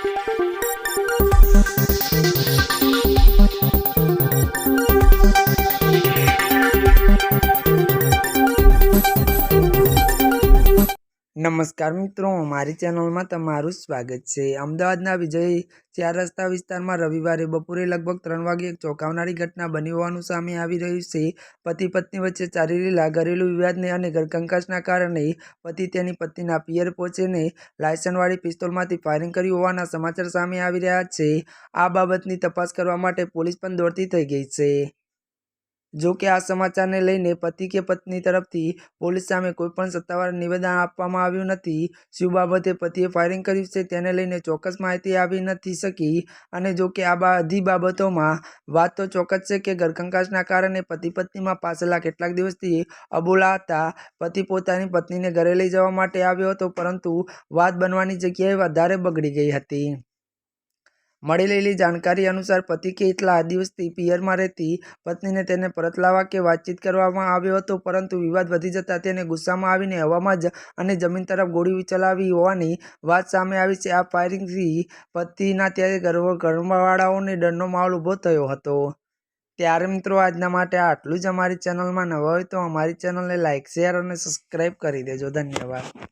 Thank you. નમસ્કાર મિત્રો, મારી ચેનલમાં તમારું સ્વાગત છે. અમદાવાદના વિજય ચાર રસ્તા વિસ્તારમાં રવિવારે બપોરે લગભગ ત્રણ વાગે એક ચોંકાવનારી ઘટના બની હોવાનું સામે આવી રહ્યું છે. પતિ પત્ની વચ્ચે ચાલી રહેલા ઘરેલુ વિવાદને અને ઘરકંકાશના કારણે પતિ તેની પત્નીના પિયર પહોંચીને લાયસન્સવાળી પિસ્તોલમાંથી ફાયરિંગ કર્યું હોવાના સમાચાર સામે આવી રહ્યા છે. આ બાબતની તપાસ કરવા માટે પોલીસ પણ દોડતી થઈ ગઈ છે. જો કે આ સમાચારને લઈને પતિ કે પત્ની તરફથી પોલીસ સામે કોઈ પણ સત્તાવાર નિવેદન આપવામાં આવ્યું નથી. શું બાબતે પતિએ ફાયરિંગ કર્યું છે તેને લઈને ચોક્કસ માહિતી આવી નથી શકી. અને જો કે આ બધી બાબતોમાં વાત તો ચોક્કસ છે કે ગરકંકાશના કારણે પતિ પત્નીમાં પાછલા કેટલાક દિવસથી અબોલા હતા. પતિ પોતાની પત્નીને ઘરે લઈ જવા માટે આવ્યો હતો, પરંતુ વાત બનવાની જગ્યાએ વધારે બગડી ગઈ હતી. મળેલી જાણકારી અનુસાર પતિ કેટલા દિવસથી પિયરમાં રહેતી પત્નીને તેને પરત લાવવા કે વાતચીત કરવામાં આવ્યો હતો, પરંતુ વિવાદ વધી જતાં તેને ગુસ્સામાં આવીને હવામાં જ અને જમીન તરફ ગોળી ચલાવી હોવાની વાત સામે આવી છે. આ ફાયરિંગથી પતિના ત્યારે ઘર ઘરવાળાઓને ડરનો માહોલ ઊભો થયો હતો. ત્યારે મિત્રો, આજના માટે આટલું જ અમારી ચેનલમાં નવા હોય તો અમારી ચેનલને લાઇક શેર અને સબસ્ક્રાઈબ કરી દેજો. ધન્યવાદ.